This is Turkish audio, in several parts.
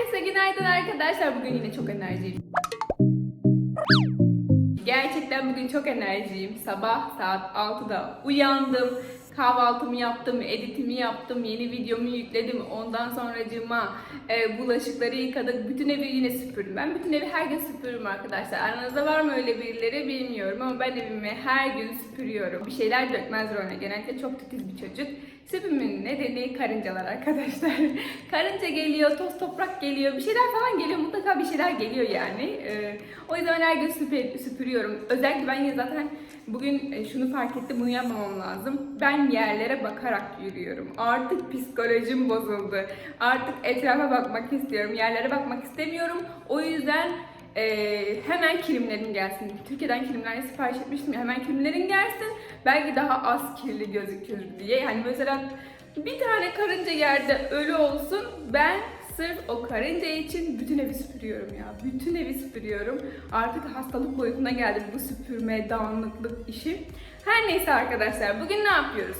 Herkese günaydın arkadaşlar. Bugün yine çok enerjiyim. Gerçekten bugün çok enerjiyim. Sabah saat 6'da uyandım. Kahvaltımı yaptım, editimi yaptım, yeni videomu yükledim. Ondan sonracığıma e, bulaşıkları yıkadık. Bütün evi yine süpürdüm. Ben bütün evi her gün süpürürüm arkadaşlar. Aranızda var mı öyle birileri bilmiyorum ama ben evimi her gün süpürüyorum. Bir şeyler dökmez Rona. Genellikle çok titiz bir çocuk. Süpürmenin nedeni karıncalar arkadaşlar. Karınca geliyor, toz toprak geliyor, bir şeyler falan geliyor. Mutlaka bir şeyler geliyor yani. Ee, o yüzden her gün süpür, süpürüyorum. Özellikle ben ya zaten bugün e, şunu fark ettim, bunu yapmamam lazım. Ben yerlere bakarak yürüyorum. Artık psikolojim bozuldu. Artık etrafa bakmak istiyorum. Yerlere bakmak istemiyorum. O yüzden ee, hemen kilimlerin gelsin. Türkiye'den kilimlerle sipariş etmiştim ya hemen kilimlerin gelsin. Belki daha az kirli gözükür diye. Hani mesela bir tane karınca yerde ölü olsun. Ben sırf o karınca için bütün evi süpürüyorum ya. Bütün evi süpürüyorum. Artık hastalık boyutuna geldi bu süpürme, dağınıklık işi. Her neyse arkadaşlar bugün ne yapıyoruz?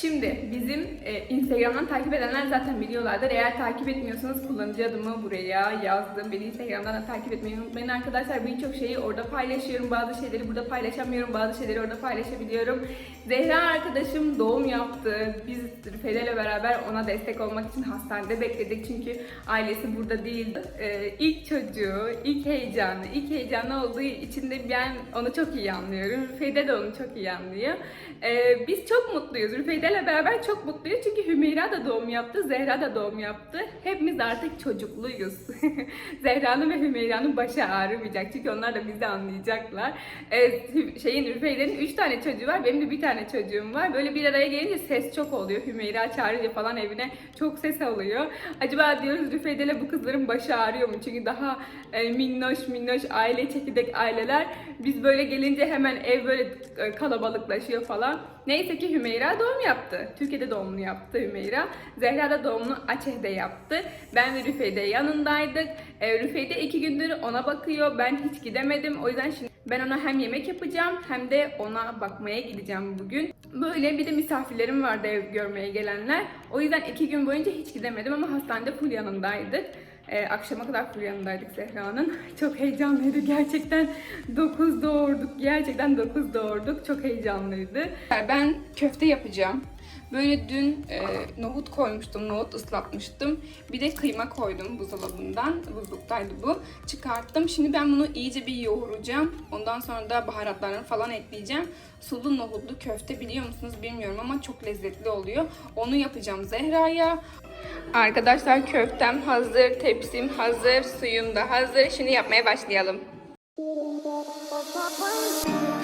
Şimdi bizim e, Instagram'dan takip edenler zaten biliyorlardır. Eğer takip etmiyorsanız kullanıcı adımı buraya yazdım. Beni Instagram'dan da takip etmeyi unutmayın arkadaşlar. Birçok şeyi orada paylaşıyorum. Bazı şeyleri burada paylaşamıyorum. Bazı şeyleri orada paylaşabiliyorum. Zehra arkadaşım doğum yaptı. Biz Fede ile beraber ona destek olmak için hastanede bekledik. Çünkü ailesi burada değildi. E, ilk çocuğu, ilk heyecanı, ilk heyecanı olduğu için de ben onu çok iyi anlıyorum. Fede de onu çok iyi anlıyor. E, biz çok mutluyuz. Rüfeyde ile beraber çok mutluyuz çünkü Hümeyra da doğum yaptı, Zehra da doğum yaptı. Hepimiz artık çocukluyuz. Zehra'nın ve Hümeyra'nın başı ağrımayacak çünkü onlar da bizi anlayacaklar. Ee, şeyin Rüfeyde'nin 3 tane çocuğu var, benim de bir tane çocuğum var. Böyle bir araya gelince ses çok oluyor. Hümeyra çağırınca falan evine çok ses oluyor. Acaba diyoruz Rüfeyde ile bu kızların başı ağrıyor mu? Çünkü daha e, minnoş minnoş aile çekirdek aileler. Biz böyle gelince hemen ev böyle e, kalabalıklaşıyor falan. Neyse ki Hümeyra doğum yaptı. Türkiye'de doğumunu yaptı Hümeyra. Zehra da doğumunu Açeh'de yaptı. Ben ve Rüfeyde yanındaydık. E, Rüfeyde iki gündür ona bakıyor. Ben hiç gidemedim. O yüzden şimdi ben ona hem yemek yapacağım hem de ona bakmaya gideceğim bugün. Böyle bir de misafirlerim vardı ev görmeye gelenler. O yüzden iki gün boyunca hiç gidemedim ama hastanede full yanındaydık. Ee, akşama kadar full Zehra'nın. Çok heyecanlıydı gerçekten. 9 doğurduk. Gerçekten 9 doğurduk. Çok heyecanlıydı. Ben köfte yapacağım. Böyle dün e, nohut koymuştum, nohut ıslatmıştım. Bir de kıyma koydum buzdolabından. Buzluktaydı bu. Çıkarttım. Şimdi ben bunu iyice bir yoğuracağım. Ondan sonra da baharatlarını falan ekleyeceğim. Sulu nohutlu köfte biliyor musunuz bilmiyorum ama çok lezzetli oluyor. Onu yapacağım Zehra'ya. Arkadaşlar köftem hazır, tepsim hazır, suyum da hazır. Şimdi yapmaya başlayalım.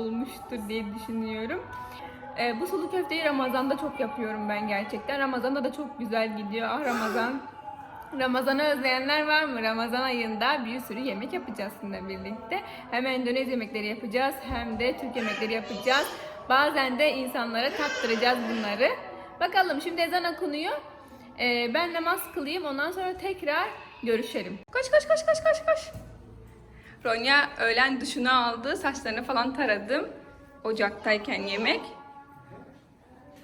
olmuştur diye düşünüyorum. E, bu sulu köfteyi Ramazan'da çok yapıyorum ben gerçekten. Ramazan'da da çok güzel gidiyor. Ah Ramazan. Ramazan'ı özleyenler var mı? Ramazan ayında bir sürü yemek yapacağız sizinle birlikte. Hem Endonezya yemekleri yapacağız hem de Türk yemekleri yapacağız. Bazen de insanlara tattıracağız bunları. Bakalım şimdi ezan okunuyor. Ee, ben namaz kılayım ondan sonra tekrar görüşelim. Koş koş koş koş koş koş. Ronya öğlen duşunu aldı. Saçlarını falan taradım. Ocaktayken yemek.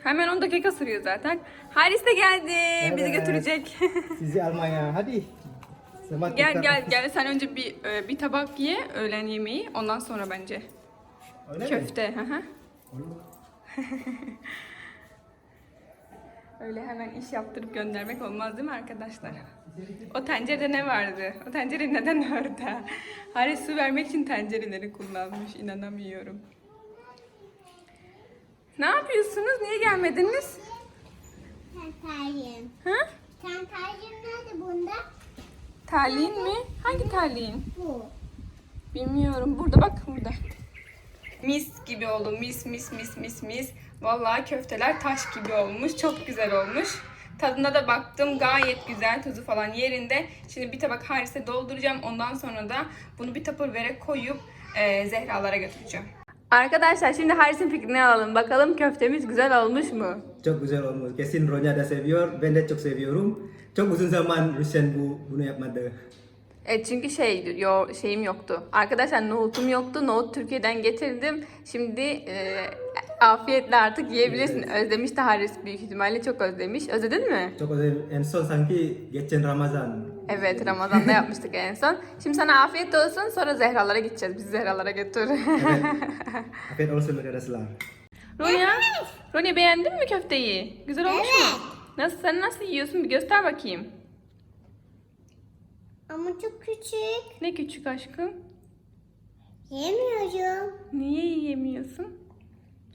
Hemen 10 dakika sürüyor zaten. Haris de geldi. Bizi Evet. götürecek. Sizi almaya hadi. Selamat gel gel gel sen önce bir e, bir tabak ye öğlen yemeği. Ondan sonra bence Öyle mi? köfte. Hı hı. Olur. Öyle hemen iş yaptırıp göndermek olmaz değil mi arkadaşlar? O tencerede ne vardı? O tencere neden orada? Haris su vermek için tencereleri kullanmış. İnanamıyorum. Ne yapıyorsunuz? Niye gelmediniz? Tantaryım. Ha? Tantaryım nerede bunda? Terliğin mi? Hangi terliğin? Bu. Bilmiyorum. Burada bak burada. Mis gibi oldu. Mis mis mis mis mis. Vallahi köfteler taş gibi olmuş. Çok güzel olmuş. Tadına da baktım. Gayet güzel. Tuzu falan yerinde. Şimdi bir tabak harise dolduracağım. Ondan sonra da bunu bir tupperware'e koyup e, Zehralara götüreceğim. Arkadaşlar şimdi Haris'in fikrini alalım. Bakalım köftemiz güzel olmuş mu? Çok güzel olmuş. Kesin Ronya da seviyor. Ben de çok seviyorum. Çok uzun zaman Rusen bu bunu yapmadı. E çünkü şey yo, şeyim yoktu. Arkadaşlar nohutum yoktu. Nohut Türkiye'den getirdim. Şimdi e, afiyetle artık yiyebilirsin. Özlemiş de Haris büyük ihtimalle çok özlemiş. Özledin mi? Çok güzel. En son sanki geçen Ramazan. Evet Ramazan'da yapmıştık en son. Şimdi sana afiyet olsun sonra Zehralara gideceğiz. Bizi Zehralara götür. Evet. Afiyet olsun arkadaşlar. Ronya, Ronya beğendin mi köfteyi? Güzel olmuş mu? Nasıl, sen nasıl yiyorsun bir göster bakayım. Ama çok küçük. Ne küçük aşkım. Yemiyorum. Niye yiyemiyorsun?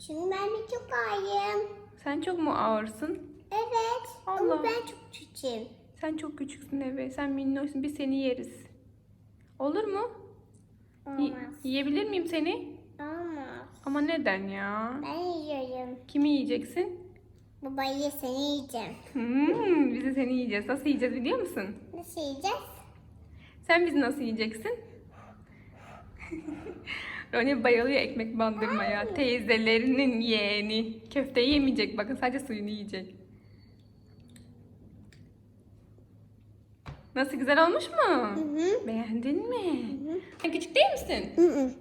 Çünkü ben de çok ağrıyım. Sen çok mu ağırsın? Evet. Allah. Ama ben çok küçüğüm. Sen çok küçüksün eve. Sen minnoşsun. Biz seni yeriz. Olur mu? Y- Olmaz. yiyebilir miyim seni? Olmaz. Ama neden ya? Ben yiyorum. Kimi yiyeceksin? Babayı seni yiyeceğim. Hmm, biz de seni yiyeceğiz. Nasıl yiyeceğiz biliyor musun? Nasıl yiyeceğiz? Sen bizi nasıl yiyeceksin? Roni bayılıyor ekmek bandırmaya. Teyzelerinin yeğeni. Köfte yemeyecek. Bakın sadece suyunu yiyecek. Nasıl güzel olmuş mu? hı. Beğendin mi? Sen küçük değil misin? Hı hı.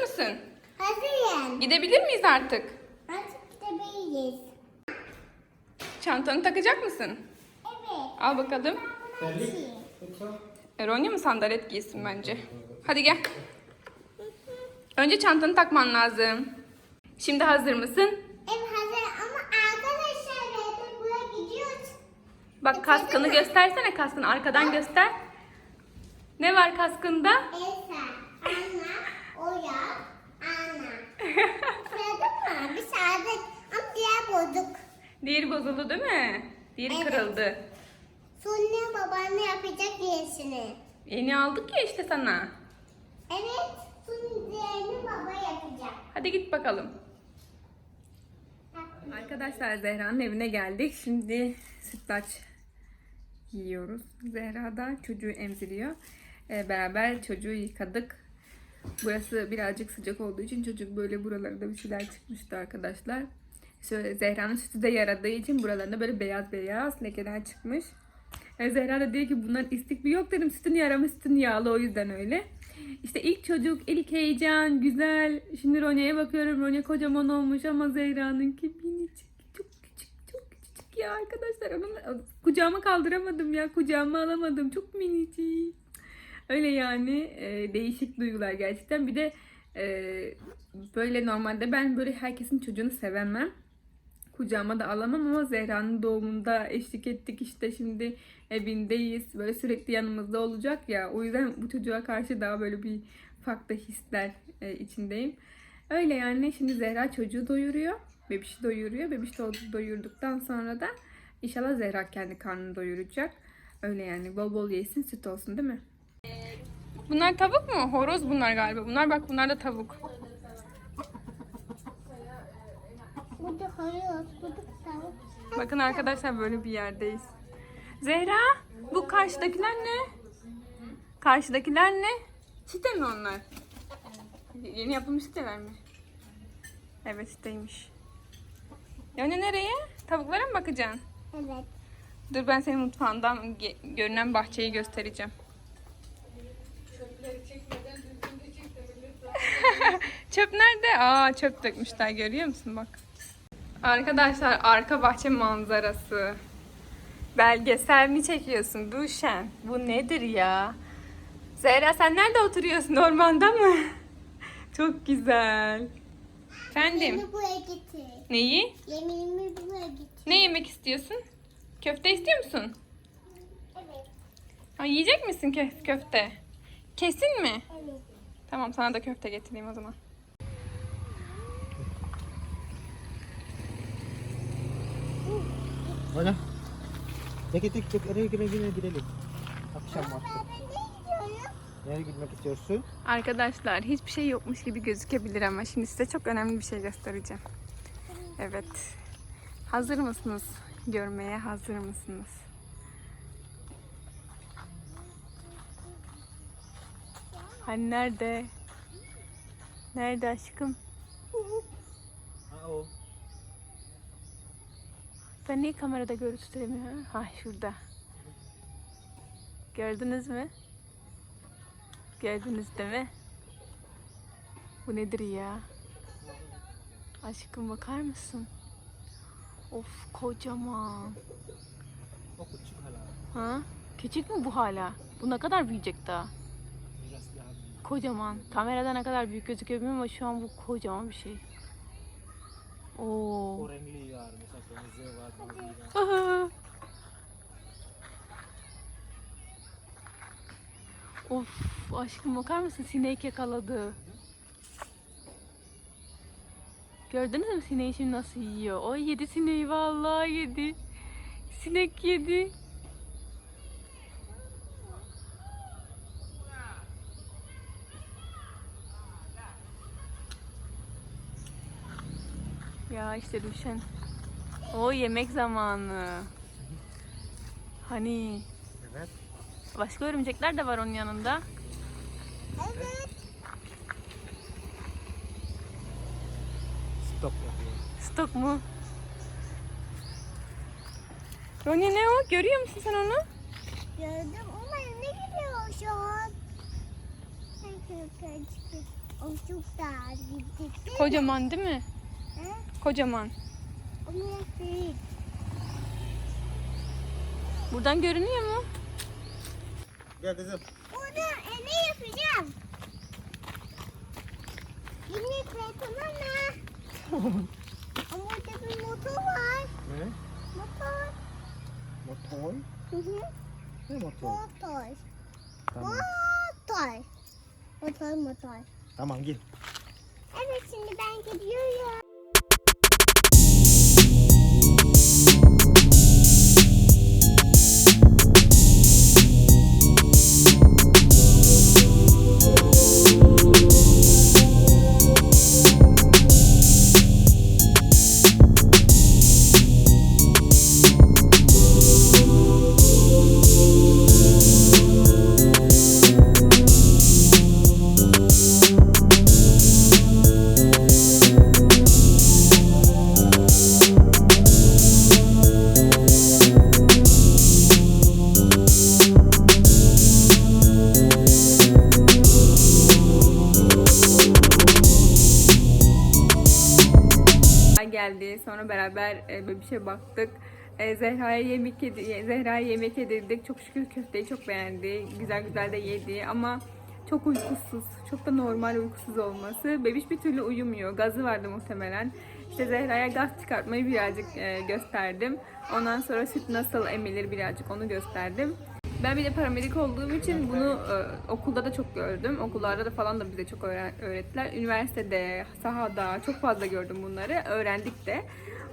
Mısın? Hazırım. Gidebilir miyiz artık? Artık gidebiliriz. Çantanı takacak mısın? Evet. Al bakalım. Ronya mı sandalet giysin bence? Hadi gel. Önce çantanı takman lazım. Şimdi hazır mısın? Evet hazır ama arkadaşlar evet buraya gidiyoruz. Bak kaskını göstersene kaskını. Arkadan göster. Ne var kaskında? Elsa, Anna, Oya, Anna. Saydık mı? Bir saydık ama diğer bozuk. Diğeri bozuldu değil mi? Diğeri Evet. kırıldı. Sonra babaanne yapacak yenisini. Yeni aldık ya işte sana. Evet, diğerini baba yapacak. Hadi git bakalım. Arkadaşlar Zehra'nın evine geldik. Şimdi sütlaç yiyoruz. Zehra da çocuğu emziriyor. Ee, beraber çocuğu yıkadık. Burası birazcık sıcak olduğu için çocuk böyle buralarında bir şeyler çıkmıştı arkadaşlar. Şöyle Zehra'nın sütü de yaradığı için buralarında böyle beyaz beyaz lekeler çıkmış. Ee, Zehra da diyor ki bunların istikli yok dedim sütün yaramış sütün yağlı o yüzden öyle. İşte ilk çocuk, ilk heyecan, güzel. Şimdi Ronya'ya bakıyorum. Ronya kocaman olmuş ama Zehra'nınki minicik. Çok küçük, çok küçük ya arkadaşlar. Onu kucağıma kaldıramadım ya. Kucağıma alamadım. Çok minicik. Öyle yani e, değişik duygular gerçekten. Bir de e, böyle normalde ben böyle herkesin çocuğunu sevemem. Kucağıma da alamam ama Zehra'nın doğumunda eşlik ettik işte şimdi evindeyiz. Böyle sürekli yanımızda olacak ya. O yüzden bu çocuğa karşı daha böyle bir farklı hisler e, içindeyim. Öyle yani şimdi Zehra çocuğu doyuruyor. Bebişi doyuruyor. Bebiş do- doyurduktan sonra da inşallah Zehra kendi karnını doyuracak. Öyle yani bol bol yesin süt olsun değil mi? Bunlar tavuk mu? Horoz bunlar galiba. Bunlar bak bunlar da tavuk. Burada horoz, burada tavuk. Bakın arkadaşlar böyle bir yerdeyiz. Zehra bu karşıdakiler ne? Karşıdakiler ne? Site mi onlar? Yeni yapılmış siteler mi? Evet siteymiş. Yani nereye? Tavuklara mı bakacaksın? Evet. Dur ben senin mutfağından görünen bahçeyi göstereceğim. çöp nerede? Aa çöp dökmüşler görüyor musun bak. Arkadaşlar arka bahçe manzarası. Belgesel mi çekiyorsun Duşen? Bu nedir ya? Zehra sen nerede oturuyorsun? Ormanda mı? Çok güzel. Efendim? Yemeğimi buraya getir. Neyi? Yemeğimi buraya getir. Ne yemek istiyorsun? Köfte istiyor musun? Evet. Ha, yiyecek misin kö- köfte? Kesin mi? Evet. Tamam sana da köfte getireyim o zaman. Ronya. Ceketi çek nereye gidelim gidelim. Akşam vakti. Nereye gitmek istiyorsun? Arkadaşlar hiçbir şey yokmuş gibi gözükebilir ama şimdi size çok önemli bir şey göstereceğim. Evet. Hazır mısınız? Görmeye hazır mısınız? Hani nerede? Nerede aşkım? Ha o. Ben niye kamerada gösteremiyorum? Ha şurada. Gördünüz mü? Gördünüz değil mi? Bu nedir ya? Aşkım bakar mısın? Of kocaman. O küçük hala. Ha? Küçük mü bu hala? Bu ne kadar büyüyecek daha? Biraz daha büyük. Kocaman. Kamerada ne kadar büyük gözüküyor bilmiyorum ama şu an bu kocaman bir şey. Oo. O renkli var. Mesela kırmızı var. Aha. of aşkım bakar mısın sinek yakaladı. Gördünüz mü sineği şimdi nasıl yiyor? O yedi sineği vallahi yedi. Sinek yedi. Ya işte düşen. O yemek zamanı. Hani Evet. başka örümcekler de var onun yanında. Evet. Stop yapıyor. Stok mu? Ronya ne o? Görüyor musun sen onu? Gördüm ama ne gidiyor şu an? O çok daha gitti. Kocaman değil mi? He? Kocaman. Yapayım. Buradan görünüyor mu? Gel kızım. Burada ne yapacağım? Yine tamam mı? Ama orada bir motor var. Ne? Motor. Motor. Hı hı. Ne motor? Motor. Tamam. Motor. Motor motor. Tamam gel. Evet şimdi ben gidiyorum. Sonra beraber e, böyle bir şey baktık. E, Zehra'ya yemek yedi, Zehra'ya yemek yedirdik. Çok şükür köfteyi çok beğendi. Güzel güzel de yedi ama çok uykusuz. Çok da normal uykusuz olması. Bebiş bir türlü uyumuyor. Gazı vardı muhtemelen. İşte Zehra'ya gaz çıkartmayı birazcık e, gösterdim. Ondan sonra süt nasıl emilir birazcık onu gösterdim. Ben bir de paramedik olduğum için bunu e, okulda da çok gördüm. Okullarda da falan da bize çok öğrettiler. Üniversitede, sahada çok fazla gördüm bunları. Öğrendik de.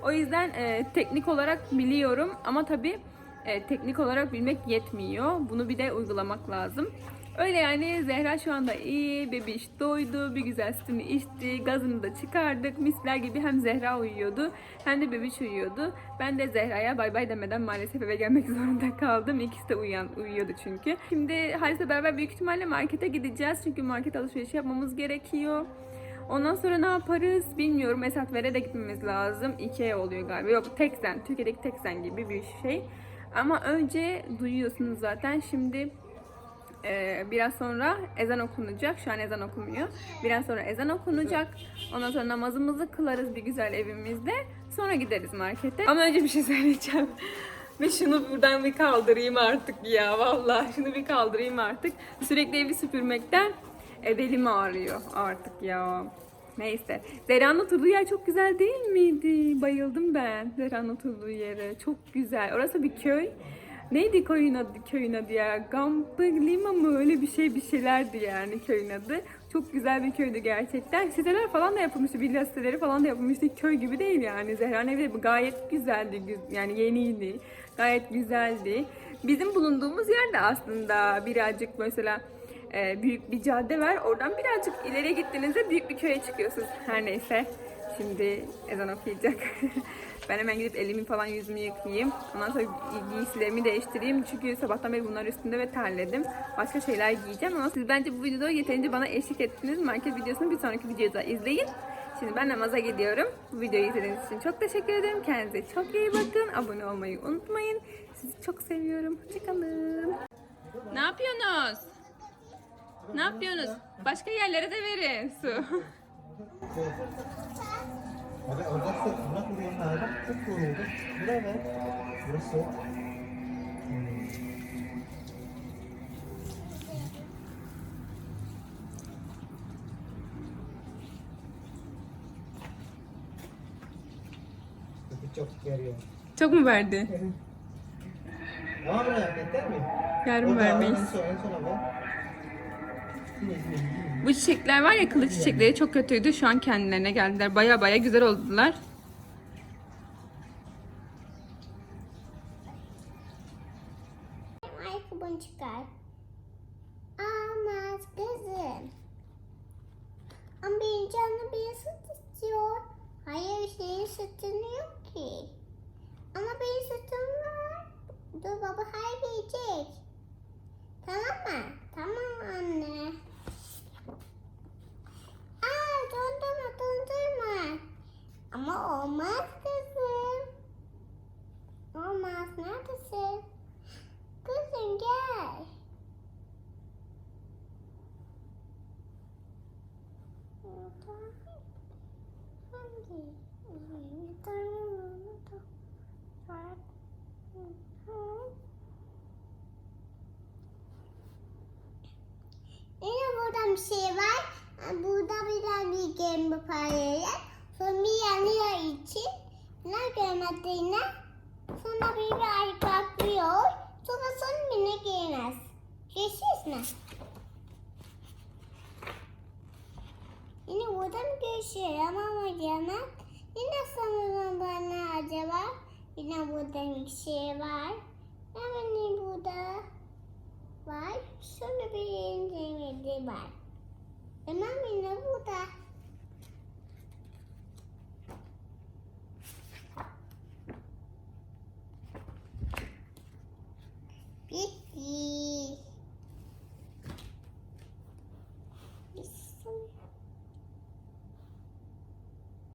O yüzden e, teknik olarak biliyorum ama tabii e, teknik olarak bilmek yetmiyor. Bunu bir de uygulamak lazım. Öyle yani Zehra şu anda iyi, bebiş doydu, bir güzel sütünü içti, gazını da çıkardık. Misler gibi hem Zehra uyuyordu hem de bebiş uyuyordu. Ben de Zehra'ya bay bay demeden maalesef eve gelmek zorunda kaldım. İkisi de uyan, uyuyordu çünkü. Şimdi Haris'le beraber büyük ihtimalle markete gideceğiz. Çünkü market alışverişi yapmamız gerekiyor. Ondan sonra ne yaparız bilmiyorum. Esat Ver'e de gitmemiz lazım. Ikea oluyor galiba. Yok Teksen. Türkiye'deki Teksen gibi bir şey. Ama önce duyuyorsunuz zaten. Şimdi ee, biraz sonra ezan okunacak. Şu an ezan okumuyor. Biraz sonra ezan okunacak. Ondan sonra namazımızı kılarız bir güzel evimizde. Sonra gideriz markete. Ama önce bir şey söyleyeceğim. Ve şunu buradan bir kaldırayım artık ya. Vallahi şunu bir kaldırayım artık. Sürekli evi süpürmekten e, ağrıyor artık ya. Neyse. Zehra'nın oturduğu yer çok güzel değil miydi? Bayıldım ben Zehra'nın oturduğu yere. Çok güzel. Orası bir köy. Neydi köyün adı, köyün adı ya? Gamblima mı öyle bir şey bir şeylerdi yani köyün adı. Çok güzel bir köydü gerçekten. Siteler falan da yapılmıştı. Villa siteleri falan da yapılmıştı. Köy gibi değil yani. Zehra'nın evi de gayet güzeldi. güz- Yani yeniydi. Gayet güzeldi. Bizim bulunduğumuz yerde aslında birazcık mesela e, büyük bir cadde var. Oradan birazcık ileriye gittiğinizde büyük bir köye çıkıyorsunuz. Her neyse. Şimdi ezan okuyacak. ben hemen gidip elimi falan yüzümü yıkayayım. Ondan sonra gi- giysilerimi değiştireyim. Çünkü sabahtan beri bunlar üstünde ve terledim. Başka şeyler giyeceğim ama siz bence bu videoda yeterince bana eşlik ettiniz. Market videosunu bir sonraki videoda izleyin. Şimdi ben namaza gidiyorum. Bu videoyu izlediğiniz için çok teşekkür ederim. Kendinize çok iyi bakın. Abone olmayı unutmayın. Sizi çok seviyorum. Hoşçakalın. Ne yapıyorsunuz? Ne yapıyorsunuz? Başka yerlere de verin su. Orada su, bırak buraya nada, çok kuruldu. Buraya ver. Burası. Çok mu verdi? Ama buraya yeter mi? Yarın vermeyiz. En son, en son ama. Bu çiçekler var ya kılıç çiçekleri çok kötüydü. Şu an kendilerine geldiler. Baya baya güzel oldular. Ayakkabını çıkar. Ama kızım. Ama benim canım bir süt istiyor. Hayır senin sütün yok ki. Ama benim sütüm var. Dur baba hayır yiyecek. Tamam mı? Tamam anne. Aa dondurma dondurma. Ama olmaz kızım. Olmaz neredesin? Kızım gel. Hangi? Bir tane unuttum. Yine burada bir şey var. Burada bir tane paylaşır. Sonra bir yanıyor için. Ne görmediğine. Sonra bir ay bakıyor. Sonra son yine giymez. Görüşürüz mü? Yine burada mı görüşüyor ama gelmez. Yine sonra bana acaba? Yine burada bir şey var. Hemen burada var. Sonra bir yeni var. Hemen yine burada. 一